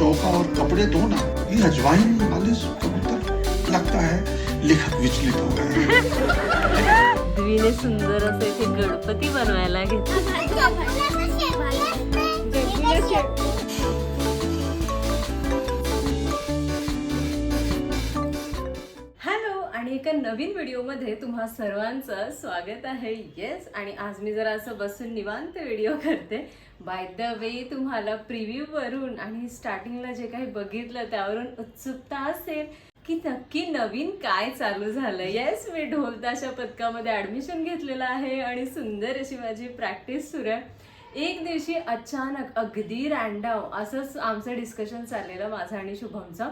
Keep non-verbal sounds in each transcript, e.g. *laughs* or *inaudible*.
चौका और कपड़े धोना ये अजवाइन मालिश कबूतर लगता है लेखक विचलित हो गए। द्वीने सुंदर असं गणपती बनवायला घेतला. *laughs* नवीन व्हिडिओमध्ये तुम्हा सर्वांचं स्वागत आहे. येस आणि आज मी जरा असं बसून निवांत व्हिडिओ करते. बाय द वे तुम्हाला प्रिव्ह्यूवरून आणि स्टार्टिंगला जे काही बघितलं त्यावरून उत्सुकता असेल की नक्की नवीन काय चालू झालं येस मी ढोलताशा पथकामध्ये ऍडमिशन घेतलेलं आहे आणि सुंदर अशी माझी प्रॅक्टिस सुरू आहे. एक दिवशी अचानक अगदी रँडाव असंच आमचं डिस्कशन चाललेलं माझं आणि शुभमचं.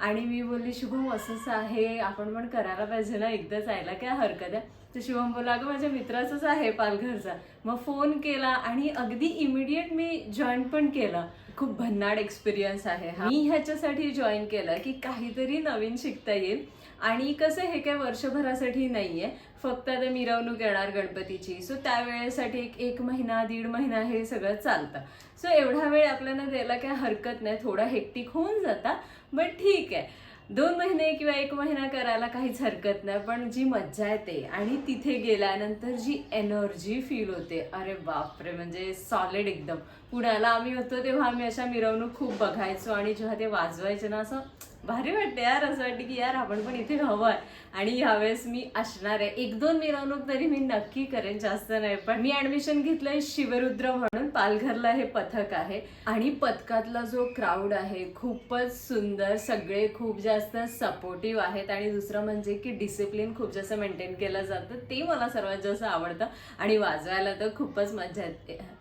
आणि मी बोलली शुभम असंच आहे. आपण पण करायला पाहिजे ना एकदा जायला काय हरकत आहे? तर शुभम बोला अगं माझ्या मित्राचाच आहे पालघरचा. मग फोन केला आणि अगदी इमिडिएट मी जॉईन पण केलं. खूप भन्नाड एक्सपिरियन्स आहे हा. मी ह्याच्यासाठी जॉईन केलं की काहीतरी नवीन शिकता येईल. आणि कसं हे काय वर्षभरासाठी नाहीये. फक्त आता मिरवणूक येणार गणपतीची. सो त्यावेळेसाठी एक एक महिना दीड महिना हे सगळं चालतं. सो एवढा वेळ आपल्याला द्यायला काय हरकत नाही. थोडा हेक्टिक होऊन जाता. बट ठीक आहे. दोन महिने किंवा एक महिना करायला काहीच हरकत नाही. पण जी मज्जा येते आणि तिथे गेल्यानंतर जी एनर्जी फील होते. अरे बापरे! म्हणजे सॉलिड एकदम. पुण्याला आम्ही होतो तेव्हा आम्ही अशा मिरवणूक खूप बघायचो. आणि जेव्हा ते वाजवायचे ना असं भारी वाटते यार असं वाटतं की यार आपण पण इथे हवं आणि ह्यावेळेस मी असणार आहे. एक दोन मिरवणूक तरी मी नक्की करेन जास्त नाही. पण मी ऍडमिशन घेतलंय शिवरुद्र म्हणून. पालघरला हे पथक आहे. आणि पथकातला जो क्राऊड आहे खूपच सुंदर. सगळे खूप जास्त सपोर्टिव्ह आहेत. आणि दुसरं म्हणजे की डिसिप्लिन खूप जास्त मेंटेन केलं जातं. ते मला सर्वात जास्त आवडतं. आणि वाजवायला तर खूपच मजा येते.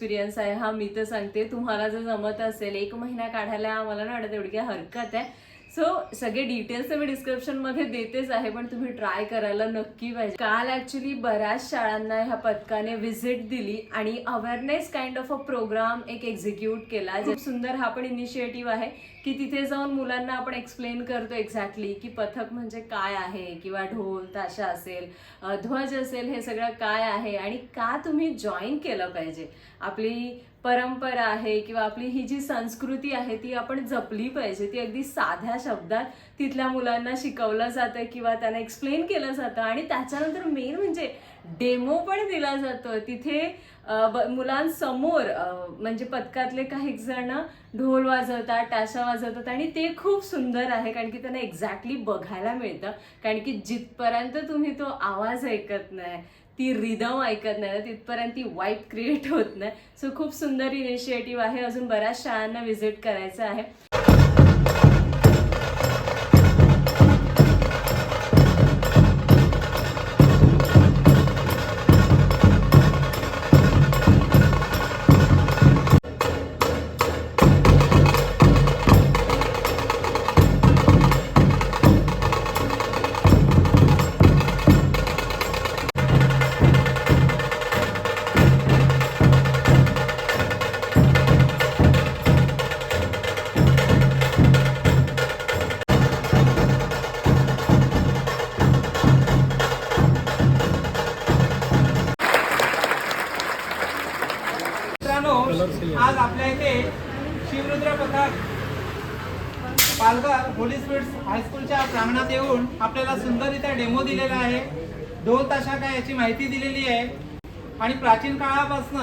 एक्सपिरियन्स आहे. हा मी तर सांगते तुम्हाला जर जमत असेल एक महिना काढायला मला ना वाटत एवढी काही हरकत आहे. सो सगळे डिटेल्स मी डिस्क्रिप्शनमध्ये देतेच आहे पण तुम्ही ट्राय करायला नक्की पाहिजे. काल ॲक्च्युली बऱ्याच शाळांना ह्या पथकाने व्हिजिट दिली आणि awareness kind of a programme एक एक्झिक्यूट केला. जे सुंदर हा पण इनिशिएटिव्ह आहे की तिथे जाऊन मुलांना आपण एक्सप्लेन करतो एक्झॅक्टली की पथक म्हणजे काय आहे किंवा ढोल ताशा असेल ध्वज असेल हे सगळं काय आहे आणि का तुम्ही जॉईन केलं पाहिजे. आपली परंपरा आहे किंवा आपली ही जी संस्कृती आहे ती आपण जपली पाहिजे. ती अगदी साध्या शब्दात तिथल्या मुलांना शिकवलं जातं किंवा त्यांना एक्सप्लेन केलं जातं. आणि त्याच्यानंतर मेन म्हणजे डेमो पण दिला जातो. तिथे मुलांसमोर म्हणजे पथकातले काही जण ढोल वाजवतात टाशा वाजवतात आणि ते खूप सुंदर आहे कारण की त्यांना एक्झॅक्टली बघायला मिळतं. कारण की जिथपर्यंत तुम्ही तो आवाज ऐकत नाही ती रिदम ऐकत नाही ना तिथपर्यंत ती वाईट क्रिएट होत नाही. सो खूप सुंदर इनिशिएटिव्ह आहे. अजून बऱ्याच शाळांना व्हिजिट करायचं आहे. आज आपल्या इथे शिवरुद्र पथक पालघर होली स्वीट्स हायस्कूलच्या प्रांगणात येऊन आपल्याला सुंदररित्या डेमो दिलेला आहे. ढोल ताशा काय याची माहिती दिलेली आहे. आणि प्राचीन काळापासून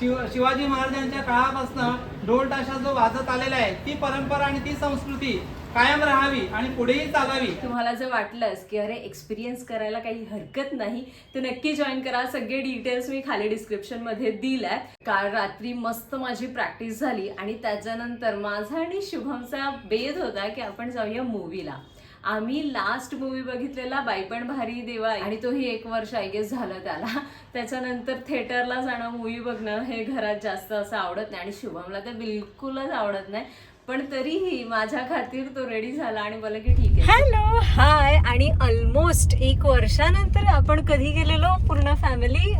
शिव शिवाजी महाराजांच्या काळापासून ढोल ताशा जो वाजत आलेला आहे ती परंपरा आणि ती संस्कृती कायम राहावी आणि पुढेही चालावी. तुम्हाला जर वाटलंच की अरे एक्सपिरियन्स करायला काही हरकत नाही तर नक्की जॉईन करा. सगळे डिटेल्स मी खाली डिस्क्रिप्शनमध्ये दिल्या काल रात्री मस्त माझी प्रॅक्टिस झाली आणि त्याच्यानंतर माझा आणि शुभमचा बेद होता की आपण जाऊया मूवीला आम्ही लास्ट मूवी बघितलेला बायपण भारी देवा. आणि तोही एक वर्ष आय गेस झालं त्याला. त्याच्यानंतर थिएटरला जाणं मूवी बघणं हे घरात जास्त असं आवडत नाही. आणि शुभमला तर बिलकुलच आवडत नाही. पण तरीही माझ्या खातीर तो रेडी झाला आणि मला की ठीक आहे. हॅलो हाय आणि ऑलमोस्ट एक वर्षानंतर आपण कधी गेलेलो? पूर्ण फॅमिली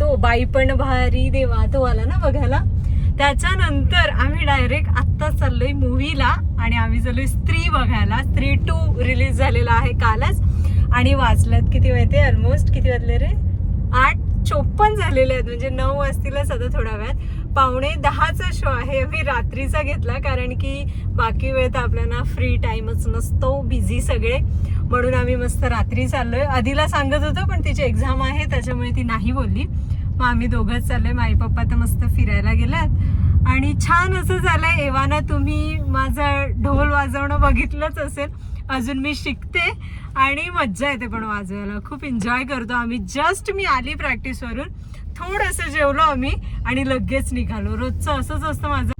तो बाई पण भारी देवा तो आला ना बघायला? त्याच्यानंतर आम्ही डायरेक्ट आत्ता चाललोय मूवीला आणि आम्ही चाललोय स्त्री बघायला. स्त्री टू रिलीज झालेला आहे कालच. आणि वाचल्यात किती माहिती ऑलमोस्ट किती वाजले रे? आठ चोपन्न झालेले आहेत. म्हणजे नऊ वाजतीलच आता थोड्या वेळात. पावणे दहाचा शो आहे. मी रात्रीचा घेतला कारण की बाकी वेळ तर आपल्याला फ्री टाईमच नसतो बिझी सगळे. म्हणून आम्ही मस्त रात्री चाललोय. आधीला सांगत होतो पण तिची एक्झाम आहे त्याच्यामुळे ती नाही बोलली. मग आम्ही दोघंच चाललोय. माई पप्पा तर मस्त फिरायला गेलात. आणि छान असं झालंय. एव्हाना तुम्ही माझं ढोल वाजवणं बघितलंच असेल. अजून मी शिकते आणि मज्जा येते पण वाजवायला. खूप एन्जॉय करतो आम्ही. जस्ट मी आली प्रॅक्टिसवरून थोडंसं जेवलो आम्ही आणि लगेच निघालो. रोजचं असंच असतं माझं.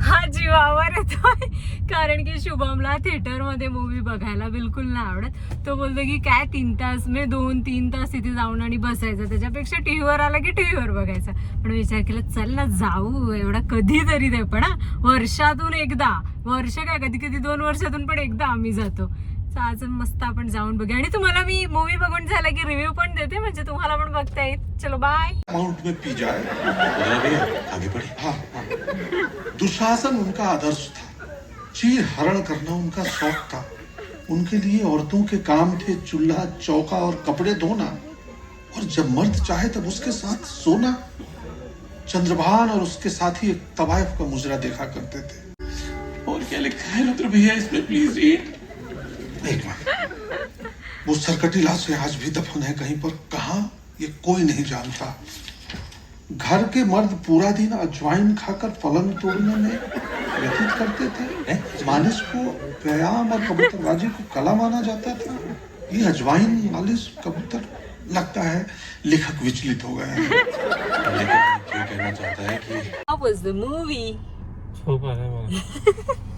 हा जीवावर येतोय. कारण की शुभमला थिएटरमध्ये मूवी बघायला बिलकुल नाही आवडत. तो बोलतो की काय तीन तास? मी दोन तीन तास तिथे जाऊन आणि बसायचं. त्याच्यापेक्षा टीव्हीवर आला की टीव्हीवर बघायचा. पण विचार केला चल ना जाऊ. एवढा कधीतरी ते पण हा. वर्षातून एकदा. वर्ष काय? कधी कधी दोन वर्षातून पण एकदा आम्ही जातो. तर आज मस्त आपण जाऊन बघूया. आणि तुम्हाला मी मूवी बघून झाला की रिव्ह्यू पण देते म्हणजे तुम्हाला पण बघता येईल. चलो बाय अमाउंट में पी आगे बढ़े। हाँ हाँ। दुशासन उनका आदर्श था। चीर हरण करना उनका शौक था। उनके लिए औरतों के काम थे चूल्हा चौका और कपड़े धोना। और जब मर्द चाहे तब उसके साथ सोना। चंद्रभान और उसके साथ ही एक तवायफ का मुजरा देखा करते थे। और क्या लिखा है रुद्र भैया इसमें प्लीज़ रीड वो सरकटी लाश आज भी दफन है कहीं पर। कहा? ये कोई नहीं जानता। घर के मर्द पूरा दिन अजवाइन खाकर पलंग तोड़ने में व्यतीत करते थे मालिश को व्यायाम और कबूतरबाजी को कला माना जाता था। ये अजवाइन मालिश कबूतर लगता है लेखक विचलित हो गया है। लेखक ये कहना चाहता है कि How was the movie? *laughs*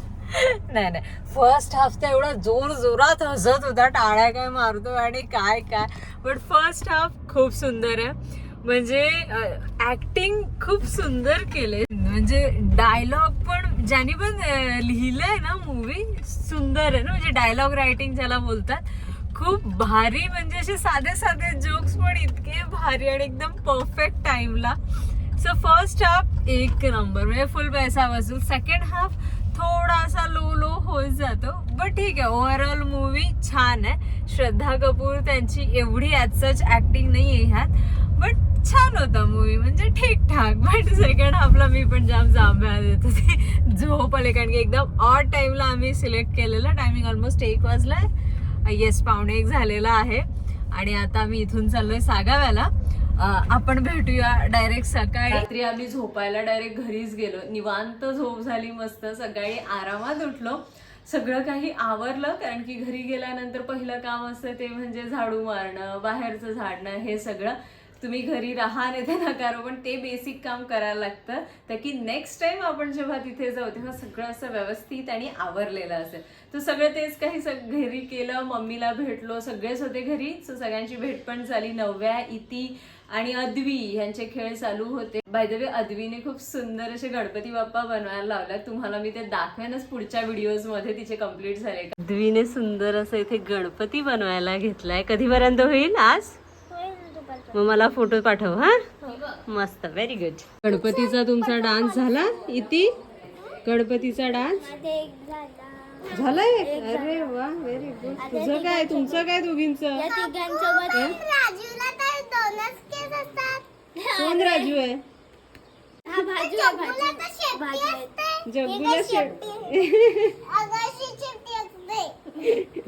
नाही नाही. फर्स्ट हाफ तर एवढा जोर जोरात हसत होता टाळ्या काय मारतो आणि काय काय. बट फर्स्ट हाफ खूप सुंदर आहे. म्हणजे ऍक्टिंग खूप सुंदर केले म्हणजे डायलॉग पण ज्याने पण लिहिलंय ना मूवी सुंदर आहे ना. म्हणजे डायलॉग रायटिंग ज्याला बोलतात खूप भारी. म्हणजे असे साधे साधे जोक्स पण इतके भारी आणि एकदम परफेक्ट टाइमला सो फर्स्ट हाफ एक नंबर म्हणजे फुल पैसा वसूल सेकंड हाफ थोडासा लो लो होत जातो. बट ठीक आहे ओव्हरऑल मूवी छान आहे. श्रद्धा कपूर त्यांची एवढी ॲज सच ॲक्टिंग नाही आहे ह्यात. बट छान होता मूवी म्हणजे ठीकठाक. बट सेकंड हाफला मी पण जाम जांभ्या देत होते. *laughs* झोप आले कारण की एकदम ऑड टाईमला आम्ही सिलेक्ट केलेलं. टायमिंग ऑलमोस्ट एक वाजलाय. येस पावणे एक झालेला आहे. आणि आता आम्ही इथून चाललोय सागाव्याला. आपण भेटूया डायरेक्ट सकाळी. रात्री आम्ही झोपायला डायरेक्ट घरीच गेलो. निवांत झोप झाली मस्त. सकाळी आरामात उठलो. सगळं काही आवरलं कारण की घरी गेल्यानंतर पहिलं काम असतं ते म्हणजे झाडू मारणं बाहेरचं झाडणं हे सगळं. तुम्ही घरी राहा नेते ते नकारो पण ते बेसिक काम करायला लागतं. तर की नेक्स्ट टाइम आपण जेव्हा तिथे जाऊ तेव्हा सगळं असं व्यवस्थित आणि आवरलेलं असेल. तर सगळं तेच काही सग घरी केलं मम्मीला भेटलो सगळेच होते घरी. सो सगळ्यांची भेट पण झाली. नव्या इती आणि अद्वी यांचे खेळ चालू होते. बाय द वे अद्वीने खूप सुंदर असे गणपती बाप्पा बनवायला लावला तुम्हाला मी ते दाखवेनच पुढच्या व्हिडिओजमध्ये. तिचे कंप्लीट झाले. अद्वीने सुंदर असं इथे गणपती बनवायला घेतलाय. कधीपर्यंत होईल? आज? मग मला फोटो पाठव हा? मस्त व्हेरी गुड गणपतीचा तुमचा डान्स झाला? इति? गणपतीचा डान्स झालाय? अरे वा व्हेरी गुड तुझं काय? तुमचं काय दोघींचं? केस असतात कोण राजू आहे हा भाजू आहे. भाजू भाजू आहे. जग्गूला शेप अगाशी चिमटी असते.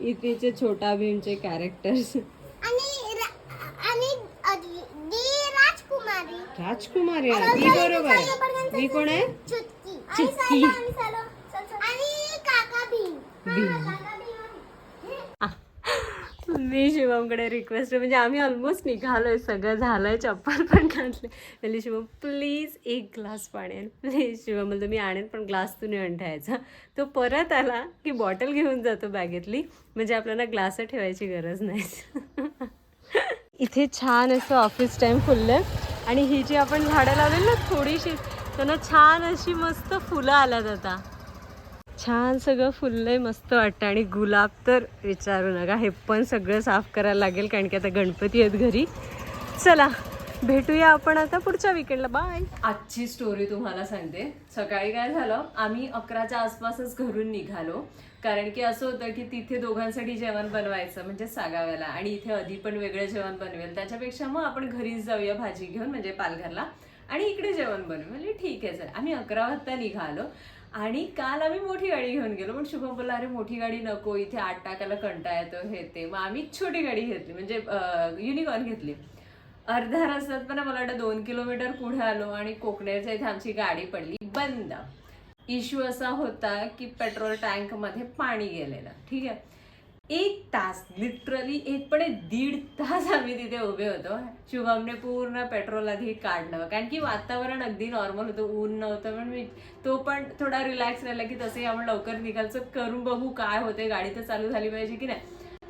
इथेचे छोटा भीमचे कॅरेक्टर्स आणि रा- आणि अद- दी राजकुमारी. राजकुमारी आहे. ती बरोबर मी कोण आहे? चुटकी चुटकी. आणि काका भीम. काका भीम आहे. मी शिवमकडे रिक्वेस्ट म्हणजे आम्ही ऑलमोस्ट निघालोय सगळं झालंय चप्पल पण घातले. म्हणजे शिवम प्लीज एक ग्लास पाणी आण. प्लीज शिवम म्हणलं मी आणेन पण ग्लास तू नाही ठेवायचा तो परत आला की बॉटल घेऊन जातो बॅगेतली. म्हणजे आपल्याला ग्लास ठेवायची गरज नाही. इथे छान असं ऑफिस टाईम फुललं आहे आणि ही जी आपण झाडं लावलेली ना थोडीशी त्यांना छान अशी मस्त फुलं आल्यात आता. छान सगळं फुललंय मस्त वाटतं. आणि गुलाब तर विचारू नका हे पण सगळं साफ करायला लागेल कारण की आता गणपती आहेत घरी. चला भेटूया आपण आता पुढच्या विकेंडला बाय आजची स्टोरी तुम्हाला सांगते. सकाळी काय झालं आम्ही अकराच्या आसपासच घरून निघालो. कारण की असं होतं की तिथे दोघांसाठी जेवण बनवायचं म्हणजे सागाव्याला. आणि इथे आधी पण वेगळं जेवण बनवेल. त्याच्यापेक्षा मग आपण घरीच जाऊया भाजी घेऊन म्हणजे पालघरला. आणि इकडे जेवण बनवू म्हणजे ठीक आहे सर आम्ही अकरा वाजता निघालो. आणि काल आम्ही मोठी गाडी घेऊन गेलो पण शुभम बोलला अरे मोठी गाडी नको इथे आठ टाकायला कंटाळा येतो हे ते. मग आम्ही छोटी गाडी घेतली म्हणजे युनिकॉर्न घेतली. अर्ध्या रस्त्यात पण मला वाटतं दोन किलोमीटर पुढे आलो आणि कोकणेरच्या इथे आमची गाडी पडली बंद. इश्यू असा होता की पेट्रोल टँकमध्ये पाणी गेलेलं ठीक आहे? एक तास लिटरली एक पण दीड तास आम्ही तिथे उभे होतो. शुभमने पूर्ण पेट्रोल आधी काढलं. कारण की वातावरण अगदी नॉर्मल होतं ऊन नव्हतं पण मी तो पण थोडा रिलॅक्स राहिला की तसंही आपण लवकर निघायचं करून बघू काय होते गाडी तर चालू झाली पाहिजे की नाही.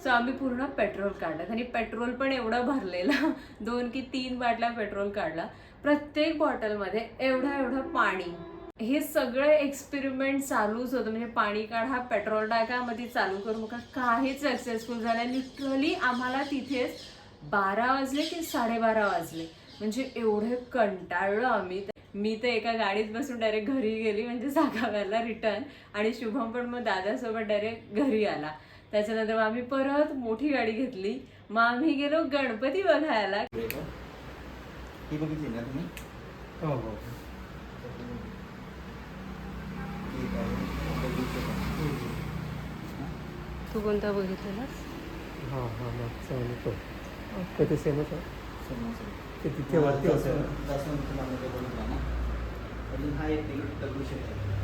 सो आम्ही पूर्ण पेट्रोल काढलं. आणि पेट्रोल पण एवढं भरलेलं. *laughs* दोन की तीन बाटल्या पेट्रोल काढला. प्रत्येक बॉटलमध्ये एवढं एवढं पाणी. हे सगळं एक्सपेरिमेंट चालूच होतं. म्हणजे पाणी काढा पेट्रोल टाका मग ती चालू करू नका. काहीच सक्सेसफुल झालं लिटरली आम्हाला तिथेच बारा वाजले की साडेबारा वाजले. म्हणजे एवढे कंटाळलो आम्ही. मी तर एका गाडीत बसून डायरेक्ट घरी गेली म्हणजे जागाव्याला रिटर्न आणि शुभम पण मग दादासोबत डायरेक्ट घरी आला. त्याच्यानंतर मग आम्ही परत मोठी गाडी घेतली. मग आम्ही गेलो गणपती बघायला. ही बघितली ना तुम्ही? हो हो. ठीक आहे? तू कोणता बघितलेलास हां हां मागचा आणि तो तर ते सेमच आहे. ते तिथे वरती ना अजून हा एक तिकीट दगडूशेठ आहे.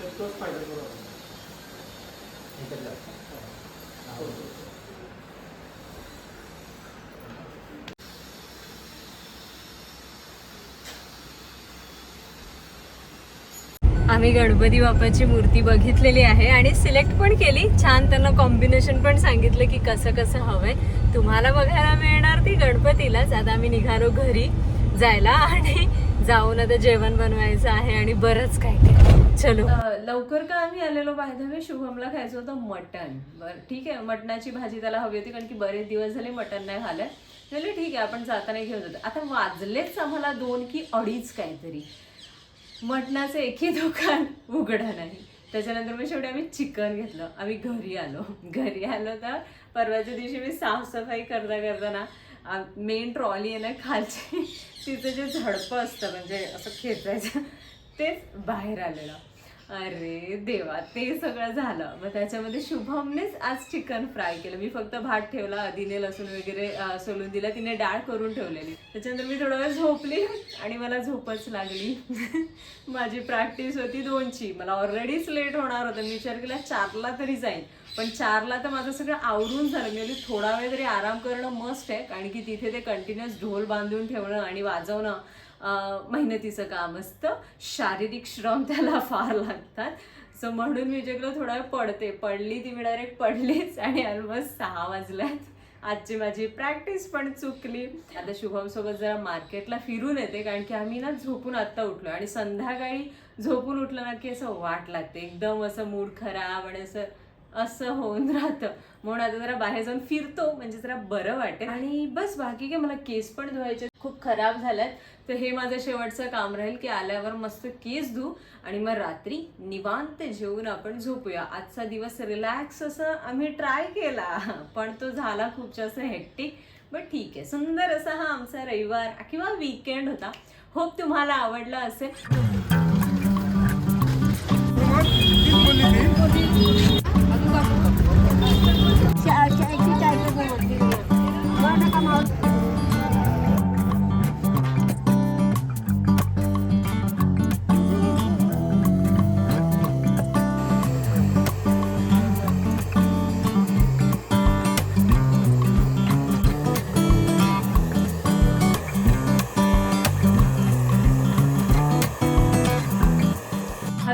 तर तोच फायदा बरोबर इकडला. आम्ही गणपती बाप्पाची मूर्ती बघितलेली आहे आणि सिलेक्ट पण केली. छान त्यांना कॉम्बिनेशन पण सांगितलं की कसं कसं हवंय. तुम्हाला बघायला मिळणार ती गणपतीलाच. आता आम्ही निघालो घरी जायला आणि जाऊन आता जेवण बनवायचं आहे आणि बरंच काय काय. चलो. लवकर का आम्ही आलेलो? बाय शुभमला खायचं होतं मटन बरं ठीक आहे. मटणाची भाजी त्याला हवी होती कारण की बरेच दिवस झाले मटन नाही खाल्लं. म्हणलं ठीक आहे. आपण जाताना घेऊन जातो. आता वाजलेच आम्हाला दोन की अडीच काहीतरी. मटणाचं एकही दुकान उघडं नाही. त्याच्यानंतर मग शेवटी आम्ही चिकन घेतलं. आम्ही घरी आलो. घरी आलो तर परवाच्या दिवशी मी साफसफाई करता करताना मेन ट्रॉली आहे ना खालची तिचं जे झडपं असतं म्हणजे असं खेचायचं तेच बाहेर आलेलं. अरे देवा ते सगळं झालं. मग त्याच्यामध्ये शुभमनेच आज चिकन फ्राय केलं. मी फक्त भात ठेवला आधीने लसूण वगैरे सोलून दिला. तिने डाळ करून ठेवलेली. त्याच्यानंतर मी थोडा वेळ झोपली आणि मला झोपच लागली. *laughs* माझी प्रॅक्टिस होती दोनची. मला ऑलरेडीच लेट होणार होतं. मी विचार केला चारला तरी जाईल पण चारला तर माझं सगळं आवरून झालं. म्हणजे थोडा वेळ तरी आराम करणं मस्ट आहे. कारण की तिथे ते कंटिन्युअस ढोल बांधून ठेवणं आणि वाजवणं मेहनतीचं काम असतं. शारीरिक श्रम त्याला फार लागतात. सो म्हणून मी जगलो थोडा वेळ पडते. पडली ती मी डायरेक्ट पडलीच आणि ऑलमोस्ट सहा वाजल्यात. आजची माझी प्रॅक्टिस पण चुकली. आता शुभम सोबत जरा मार्केटला फिरून येते कारण की आम्ही ना झोपून आत्ता उठलो आणि संध्याकाळी झोपून उठलं ना की असं वाट लागते. एकदम असं मूड खराब आणि असं असं होऊन *laughs* राहतं. म्हणून आता जरा बाहेर जाऊन फिरतो म्हणजे जरा बरं वाटेल. आणि बस बाकी काय मला केस पण धुवायचे खूप खराब झाल्यात तर हे माझं शेवटचं काम राहील की आल्यावर मस्त केस धू आणि मग रात्री निवांत जेवून आपण झोपूया. आजचा दिवस रिलॅक्स असं आम्ही ट्राय केला. पण तो झाला खूप जास्त हेक्टिक बट ठीक आहे. सुंदर असा हा आमचा रविवार किंवा वीकेंड होता. होप तुम्हाला आवडला असेल.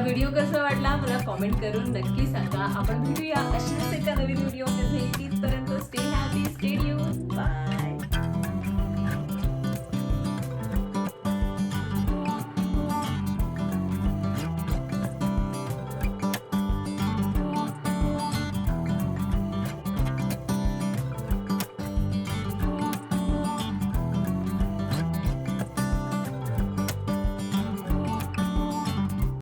व्हिडिओ कसा वाटला मला कॉमेंट करून नक्की सांगा. आपण भेटूया अशाच एका नवीन व्हिडिओमध्ये